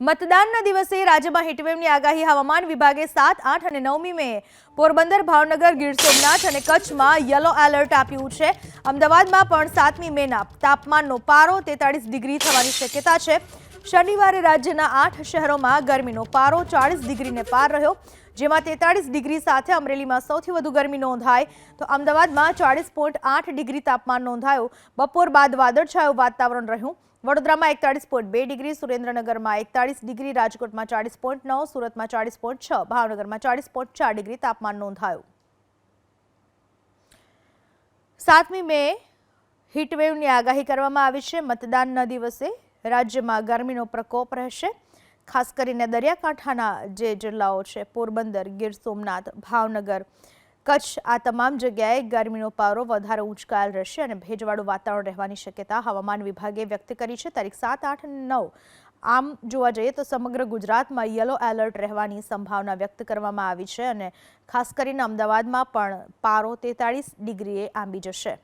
મતદાનના દિવસે રાજ્યમાં હીટવેવની આગાહી હવામાન વિભાગે સાત, આઠ અને નવમી મે પોરબંદર, ભાવનગર, ગીર સોમનાથ અને કચ્છમાં યલો એલર્ટ આપ્યું છે. અમદાવાદમાં પણ સાતમી મેના તાપમાનનો પારો તેતાળીસ ડિગ્રી થવાની શક્યતા છે. શનિવારે રાજ્યના આઠ શહેરોમાં ગરમીનો પારો ચાળીસ ડિગ્રીને પાર રહ્યો, જેમાં તેતાળીસ ડિગ્રી સાથે અમરેલીમાં સૌથી વધુ ગરમી નોંધાઈ. તો અમદાવાદમાં ચાળીસ પોઈન્ટ આઠ ડિગ્રી તાપમાન નોંધાયું. બપોર બાદ વાદળછાયું વાતાવરણ રહ્યું. વડોદરામાં એકતાળીસ પોઈન્ટ બે ડિગ્રી, સુરેન્દ્રનગરમાં એકતાળીસ ડિગ્રી, રાજકોટમાં ચાળીસ પોઈન્ટ નવ, સુરતમાં ચાળીસ પોઈન્ટ છ, ભાવનગરમાં ચાળીસ પોઈન્ટ ચાર ડિગ્રી તાપમાન નોંધાયું. સાતમી મે હીટવેવની આગાહી કરવામાં આવી છે. મતદાનના દિવસે રાજ્યમાં ગરમીનો પ્રકોપ રહેશે. ખાસ કરીને દરિયાકાંઠાના જે જિલ્લાઓ છે, પોરબંદર, ગીર સોમનાથ, ભાવનગર, કચ્છ, આ તમામ જગ્યાએ ગરમીનો પારો વધારે ઉંચકાયેલ રહેશે અને ભેજવાળું વાતાવરણ રહેવાની શક્યતા હવામાન વિભાગે વ્યક્ત કરી છે. તારીખ સાત, આઠ, નવ, આમ જોવા જઈએ તો સમગ્ર ગુજરાતમાં યલો એલર્ટ રહેવાની સંભાવના વ્યક્ત કરવામાં આવી છે અને ખાસ કરીને અમદાવાદમાં પણ પારો તેતાળીસ ડિગ્રીએ આંબી જશે.